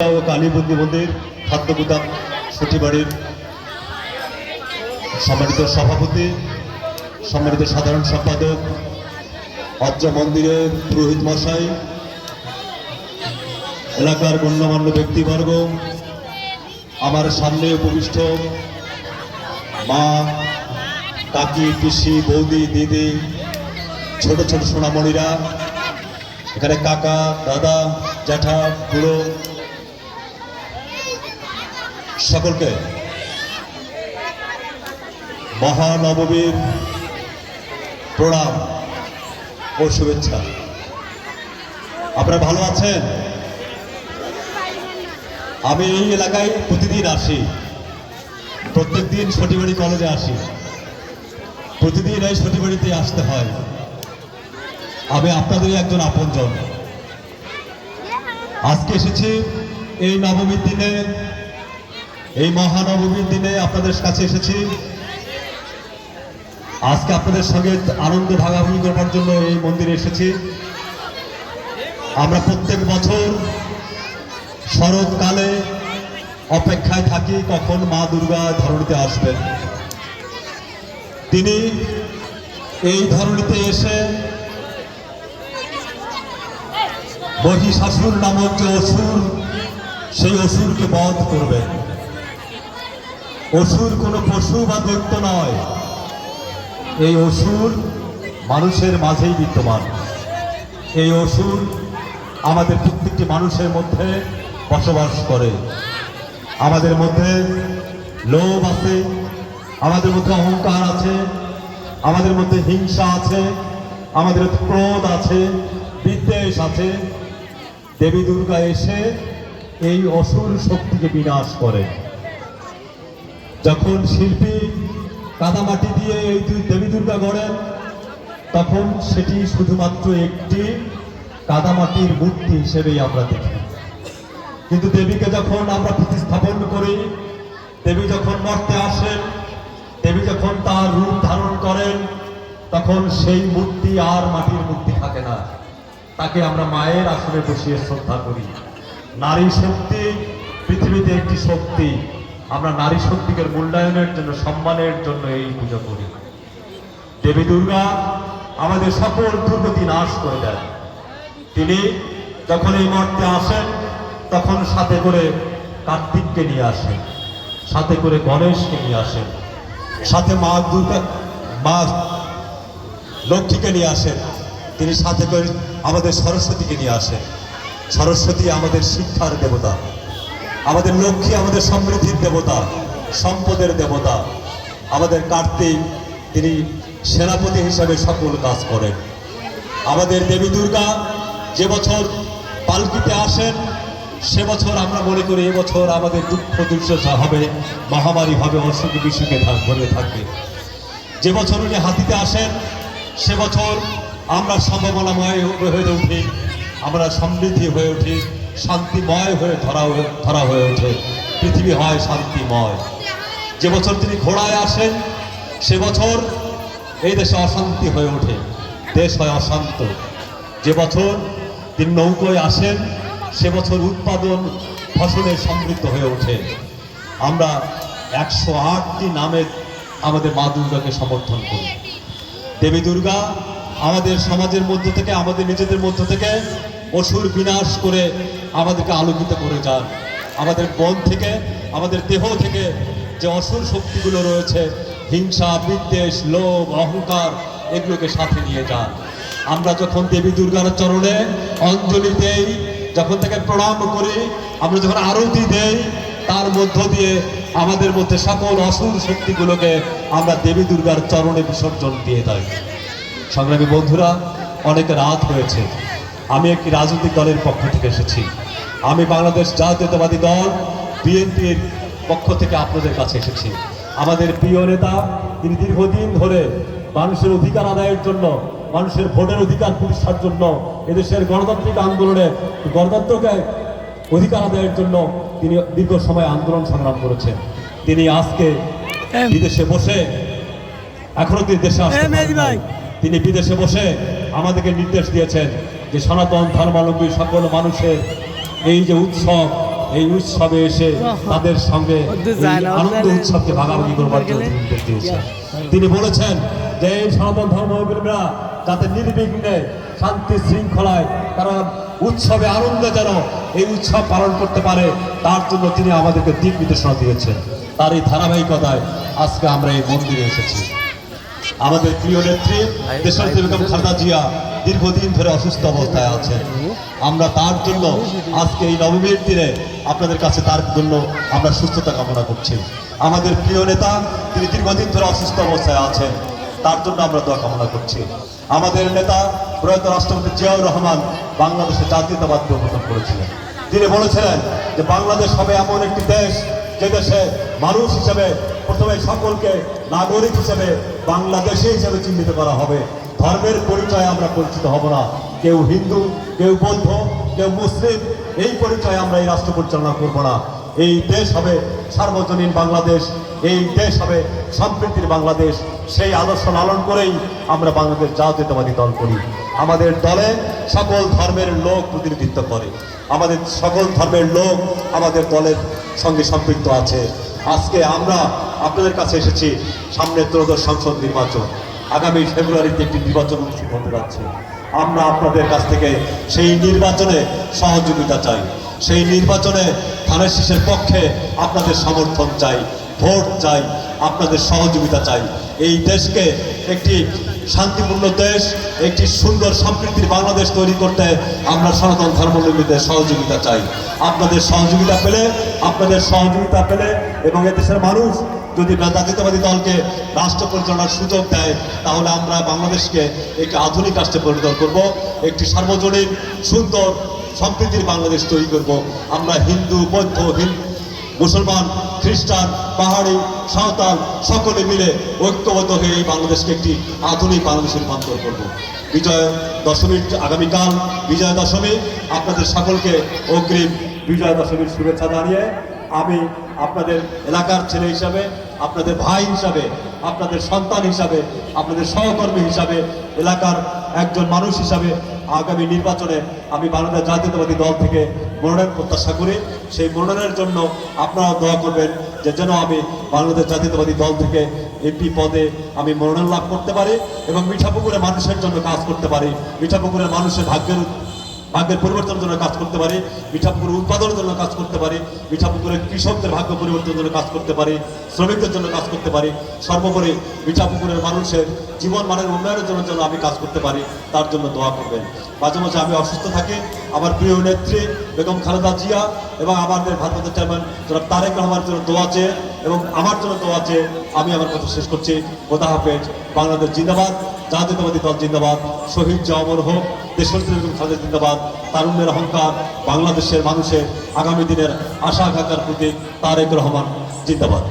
ও কালীবন্দী মন্দির খাদ্যগুদাম সচিবাড়ির সম্মানিত সভাপতি, সম্মানিত সাধারণ সম্পাদক অত্র মন্দিরের পুরোহিত মশাই, এলাকার গণ্যমান্য ব্যক্তিবর্গ, আমার সামনে উপবিষ্ট মা, কাকি, পিসি, বৌদি, দিদি, ছোট ছোট সোনামণিরা, এখানে কাকা, দাদা, জ্যাঠা, বুড়ো সকলকে। মহানবমীর প্রণাম ও শুভেচ্ছা। আপনারা ভালো আছেন? আমি এই এলাকায় প্রতিদিন আসি। প্রত্যেকদিন সটিবাড়ি কলেজে আসি। প্রতিদিন এই সটিবাড়িতে আসতে হয়। আমি আপনাদেরই একজন আপনজন। আজকে এসেছি এই নবমীর দিনে এই মহানবমীর দিনে আপনাদের কাছে এসেছি। আজকে আপনাদের সঙ্গে আনন্দ ভাগাভাগি করবার জন্য এই মন্দিরে এসেছি। আমরা প্রত্যেক বছর শরৎকালে অপেক্ষায় থাকি কখন মা দুর্গা ধরণীতে আসবেন। তিনি এই ধরণীতে এসে মহিষাসুর নামক যে অসুর, সেই অসুরকে বধ করবেন। অসুর কোনো পশু বা দৈত্য নয়। এই অসুর মানুষের মাঝেই বিদ্যমান। এই অসুর আমাদের প্রত্যেকটি মানুষের মধ্যে বসবাস করে। আমাদের মধ্যে লোভ আছে, আমাদের মধ্যে অহংকার আছে, আমাদের মধ্যে হিংসা আছে, আমাদের ক্রোধ আছে, বিদ্বেষ আছে। দেবী দুর্গা এসে এই অসুর শক্তিকে বিনাশ করে। যখন শিল্পী কাদামাটি দিয়ে এই দুই দেবী দুর্গা গড়েন, তখন সেটি শুধুমাত্র একটি কাদামাটির মূর্তি হিসেবেই আমরা দেখি। কিন্তু দেবীকে যখন আমরা প্রতিস্থাপন করি, দেবী যখন মর্তে আসেন, দেবী যখন তার রূপ ধারণ করেন, তখন সেই মূর্তি আর মাটির মূর্তি থাকে না। তাকে আমরা মায়ের আসনে বসিয়ে শ্রদ্ধা করি। নারী শক্তি পৃথিবীতে একটি শক্তি। আমরা নারী শক্তিকে মূল্যায়নের জন্য, সম্মানের জন্য এই পুজো করি। দেবী দুর্গা আমাদের সকল দুর্গতি নাশ করে দেন। তিনি যখন এই মর্তে আসেন, তখন সাথে করে কার্তিককে নিয়ে আসেন, সাথে করে গণেশকে নিয়ে আসেন, সাথে মা দুর্গা, মা লক্ষ্মীকে নিয়ে আসেন, তিনি সাথে করে আমাদের সরস্বতীকে নিয়ে আসেন। সরস্বতী আমাদের শিক্ষার দেবতা। আমাদের লক্ষ্মী আমাদের সমৃদ্ধির দেবতা, সম্পদের দেবতা। আমাদের কার্তিক, তিনি সেনাপতি হিসাবে সকল কাজ করেন। আমাদের দেবী দুর্গা, যে বছর পালকিতে আসেন, সে বছর আমরা মনে করি এবছর আমাদের দুঃখ দুর্দশা হবে, মহামারী হবে, অসুখ বিসুখে ভরে থাকবে। যে বছর উনি হাতিতে আসেন, সে বছর আমরা সম্ভাবনাময় হয়ে উঠি, আমরা সমৃদ্ধি হয়ে উঠি। শান্তিময় হয়ে ধরা ধরা হয়ে ওঠে। পৃথিবী হয় শান্তিময়। যে বছর তিনি ঘোড়ায় আসেন, সে বছর এই দেশে অশান্তি হয়ে ওঠে। দেশ হয় অশান্ত। যে বছর তিনি নৌকোয় আসেন, সে বছর উৎপাদন ফসলে সমৃদ্ধ হয়ে ওঠে। আমরা একশো আটটি নামে আমাদের মা দুর্গাকে সমর্থন করি। দেবী দুর্গা আমাদের সমাজের মধ্য থেকে, আমাদের নিজেদের মধ্য থেকে অসুর বিনাশ করে আমাদেরকে আলোকিত করে যান। আমাদের মন থেকে, আমাদের দেহ থেকে যে অসুর শক্তিগুলো রয়েছে, হিংসা, বিদ্বেষ, লোভ, অহংকার, এগুলোকে সাথে নিয়ে যান। আমরা যখন দেবী দুর্গার চরণে অঞ্জলি দেই, যখন তাকে প্রণাম করি, আমরা যখন আরতি দেই, তার মধ্য দিয়ে আমাদের মধ্যে সকল অসুর শক্তিগুলোকে আমরা দেবী দুর্গার চরণে বিসর্জন দিয়ে দেয় সংগ্রামী বন্ধুরা, অনেক রাত হয়েছে। আমি একটি রাজনৈতিক দলের পক্ষ থেকে এসেছি। আমি বাংলাদেশ জাতীয়তাবাদী দল বিএনপির পক্ষ থেকে আপনাদের কাছে এসেছি। আমাদের প্রিয় নেতা তিনি দীর্ঘদিন ধরে মানুষের অধিকার আদায়ের জন্য মানুষের ভোটের অধিকার প্রতিষ্ঠার জন্য এদেশের গণতান্ত্রিক আন্দোলনে গণতন্ত্রকে অধিকার আদায়ের জন্য তিনি দীর্ঘ সময় আন্দোলন সংগ্রাম করেছেন। তিনি আজকে বিদেশে বসে এখনও তিনি দেশে আসতে। তিনি বিদেশে বসে আমাদেরকে নির্দেশ দিয়েছেন যে সনাতন ধর্মাবলম্বী সকল মানুষের এই যে উৎসব এই উৎসবে এসে তাদের সঙ্গে আনন্দ উৎসবকে ভাগাভাগি করবার জন্য তিনি বলেছেন যে এই সনাতন ধর্মপ্রেমীরা যাতে নির্বিঘ্নে শান্তি শৃঙ্খলায় তারা উৎসবে আনন্দে যেন এই উৎসব পালন করতে পারে তার জন্য তিনি আমাদেরকে দিক নির্দেশনা দিয়েছেন। তার এই ধারাবাহিকতায় আজকে আমরা এই মন্দিরে এসেছি। আমাদের প্রিয় নেত্রী দেশনেত্রী বেগম খালেদা জিয়া দীর্ঘদিন ধরে অসুস্থ অবস্থায় আছেন। আমরা তার জন্য আজকে এই নবমীর দিনে আপনাদের কাছে তার জন্য আমরা সুস্থতা কামনা করছি। আমাদের প্রিয় নেতা তিনি দীর্ঘদিন ধরে অসুস্থ অবস্থায় আছেন তার জন্য আমরা দোয়া কামনা করছি। আমাদের নেতা প্রয়াত রাষ্ট্রপতি জিয়াউর রহমান বাংলাদেশে জাতীয়তাবাদ প্রবর্তন করেছিলেন। তিনি বলেছিলেন যে বাংলাদেশ হবে এমন একটি দেশ যে দেশে মানুষ হিসেবে প্রথমে সকলকে নাগরিক হিসেবে বাংলাদেশি হিসেবে চিহ্নিত করা হবে। ধর্মের পরিচয় আমরা পরিচিত হব না। কেউ হিন্দু, কেউ বৌদ্ধ, কেউ মুসলিম, এই পরিচয় আমরা এই রাষ্ট্র পরিচালনা করব না। এই দেশ হবে সার্বজনীন বাংলাদেশ, এই দেশ হবে সম্প্রীতির বাংলাদেশ। সেই আদর্শ লালন করেই আমরা বাংলাদেশ জাতীয়তাবাদী দল করি। আমাদের দলে সকল ধর্মের লোক প্রতিনিধিত্ব করে। আমাদের সকল ধর্মের লোক আমাদের দলের সঙ্গে সম্পৃক্ত আছে। আজকে আমরা আপনাদের কাছে এসেছি সামনে ত্রয়োদশ সংসদ নির্বাচন। আগামী ফেব্রুয়ারিতে একটি নির্বাচন অনুষ্ঠিত হতে যাচ্ছে। আমরা আপনাদের কাছ থেকে সেই নির্বাচনে সহযোগিতা চাই। সেই নির্বাচনে ধানের শীষের পক্ষে আপনাদের সমর্থন চাই, ভোট চাই, আপনাদের সহযোগিতা চাই। এই দেশকে একটি শান্তিপূর্ণ দেশ, একটি সুন্দর সম্প্রীতির বাংলাদেশ তৈরি করতে আমরা সনাতন ধর্মলম্বীদের সহযোগিতা চাই। আপনাদের সহযোগিতা পেলে, আপনাদের সহযোগিতা পেলে এবং এদেশের মানুষ যদি জাতীয়তাবাদী দলকে রাষ্ট্র পরিচালনার সুযোগ দেয়, তাহলে আমরা বাংলাদেশকে একটি আধুনিক রাষ্ট্রে পরিণত করব, একটি সার্বজনীন সুন্দর সম্প্রীতির বাংলাদেশ তৈরি করব। আমরা হিন্দু, বৌদ্ধ হিন্দু মুসলমান, খ্রিস্টান, পাহাড়ি, সাঁওতাল, সকলে মিলে ঐক্যবদ্ধ হয়ে এই বাংলাদেশকে একটি আধুনিক বাংলাদেশে রূপান্তর করব। বিজয় দশমীর আগামীকাল, বিজয় দশমী, আপনাদের সকলকে অগ্রিম বিজয় দশমীর শুভেচ্ছা জানিয়ে আমি আপনাদের এলাকার ছেলে হিসাবে, আপনাদের ভাই হিসাবে, আপনাদের সন্তান হিসাবে, আপনাদের সহকর্মী হিসাবে এলাকার একজন মানুষ হিসাবে আগামী নির্বাচনে আমি বাংলাদেশ জাতীয়তাবাদী দল থেকে মনোনয়ন প্রত্যাশা করি। সেই মনোনয়নের জন্য আপনারা দোয়া করবেন যে যেন আমি বাংলাদেশ জাতীয়তাবাদী দল থেকে এমপি পদে আমি মনোনয়ন লাভ করতে পারি এবং মিঠাপুকুরের মানুষের জন্য কাজ করতে পারি। মিঠাপুকুরের মানুষের ভাগ্যের ভাগ্যের পরিবর্তনের জন্য কাজ করতে পারি মিঠাপুকুর উৎপাদনের জন্য কাজ করতে পারি, মিঠাপুকুরের কৃষকদের ভাগ্য পরিবর্তনের জন্য কাজ করতে পারি, শ্রমিকদের জন্য কাজ করতে পারি, সর্বোপরি মিঠাপুকুরের মানুষের জীবন মানের উন্নয়নের জন্য যেন আমি কাজ করতে পারি, তার জন্য দোয়া করবেন। মাঝে মাঝে আমি অসুস্থ থাকি, আমার প্রিয় নেত্রী বেগম খালেদা জিয়া এবং আমাদের ভারতের চেয়ারম্যান তারেক রহমানের জন্য দোয়া চেয়ে এবং আমার জন্য তো আছে, আমি আমার কথা শেষ করছি। খোদা হাফেজ, বাংলাদেশ জিন্দাবাদ, জাতীয়তাবাদী দল জিন্দাবাদ, শহীদ জওয়ামর হোক দেশের খালেদা জিন্দাবাদ, তারুণ্যের অহংকার, বাংলাদেশের মানুষের আগামী দিনের আশা আকাঙ্ক্ষার প্রতীক তারেক রহমান, জিন্দাবাদ।